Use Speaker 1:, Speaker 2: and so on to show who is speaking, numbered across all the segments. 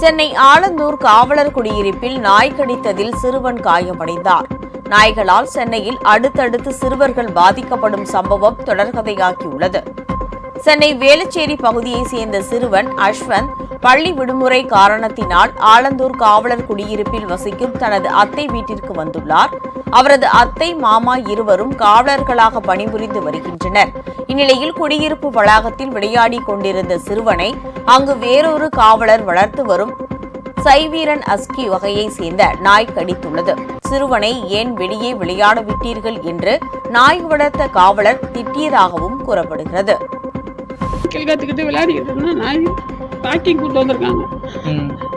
Speaker 1: சென்னை ஆலந்தூர் காவலர் குடியிருப்பில் நாய் கடித்ததில் சிறுவன் காயமடைந்தார். நாய்களால் சென்னையில் அடுத்தடுத்து சிறுவர்கள் பாதிக்கப்படும் சம்பவம் தொடர்கதையாகியுள்ளது. சென்னை வேளச்சேரி பகுதியைச் சேர்ந்த சிறுவன் அஸ்வந்த் பள்ளி விடுமுறை காரணத்தினால் ஆலந்தூர் காவலர் குடியிருப்பில் வசிக்கும் தனது அத்தை வீட்டிற்கு வந்துள்ளார். அவரது அத்தை மாமா இருவரும் காவலர்களாக பணிபுரிந்து வருகின்றனர். இந்நிலையில் குடியிருப்பு வளாகத்தில் விளையாடிக் கொண்டிருந்த சிறுவனை அங்கு வேறொரு காவலர் வளர்த்து வரும் சைவீரன் அஸ்கி வகையை சேர்ந்த நாய் கடித்துள்ளது. சிறுவனை ஏன் வெளியே விளையாட விட்டீர்கள் என்று நாய் வளர்த்த காவலர் திட்டியதாகவும் கூறப்படுகிறது.
Speaker 2: கில் கற்றுக்கிட்டு விளையாடிக்கிட்டு இருந்தா நாய் பேக்கிங் கூட்டு வந்திருக்காங்க.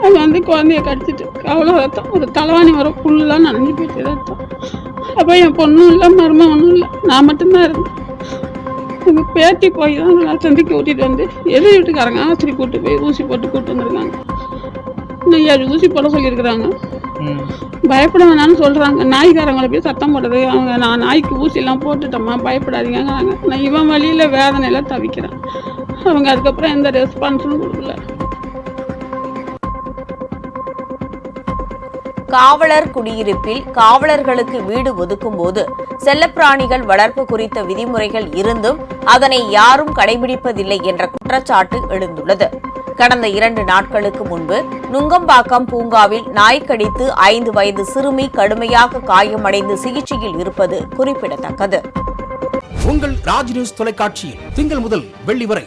Speaker 2: அது வந்து குழந்தைய கடிச்சிட்டு அவ்வளோ ரத்தம். ஒரு தலைவாணி வரும். ஃபுல்லாக நனைஞ்சு போச்சு ரத்தம். அப்போ என் பொண்ணும் இல்லை மருமகனும் இல்லை. நான் மட்டும்தான் இருந்தேன். எங்கள் பேத்தி போய் தான் நான் சந்திக்கு கூட்டிகிட்டு வந்து எதிர் வீட்டுக்காரங்க ஆஸ்பத்திரி கூட்டு போய் ஊசி போட்டு கூட்டு வந்திருக்காங்க. இன்னும் ஏழு ஊசி போட சொல்லியிருக்கிறாங்க. பயப்பட வேணாம்னு சொல்கிறாங்க நாய்க்காரங்களை போய் சத்தம் போடுறது. அவங்க நான் நாய்க்கு ஊசிலாம் போட்டுட்டோம்மா பயப்படாதீங்கங்கிறாங்க. நான் இவன் வழியில் வேதனையில தவிக்கிறேன். அவங்க அதுக்கப்புறம் எந்த ரெஸ்பான்ஸும் கொடுக்கல.
Speaker 1: காவலர் குடியிருப்பில் காவலர்களுக்கு வீடு ஒதுக்கும்போது செல்லப்பிராணிகள் வளர்ப்பு குறித்த விதிமுறைகள் இருந்தும் அதனை யாரும் கடைபிடிப்பதில்லை என்ற குற்றச்சாட்டு எழுந்துள்ளது. கடந்த இரண்டு நாட்களுக்கு முன்பு நுங்கம்பாக்கம் பூங்காவில் நாய் கடித்து ஐந்து வயது சிறுமி கடுமையாக காயமடைந்து சிகிச்சையில் இருப்பது குறிப்பிடத்தக்கது.
Speaker 3: உங்கள் ராஜ் நியூஸ் தொலைக்காட்சியில் திங்கள் முதல் வெள்ளி வரை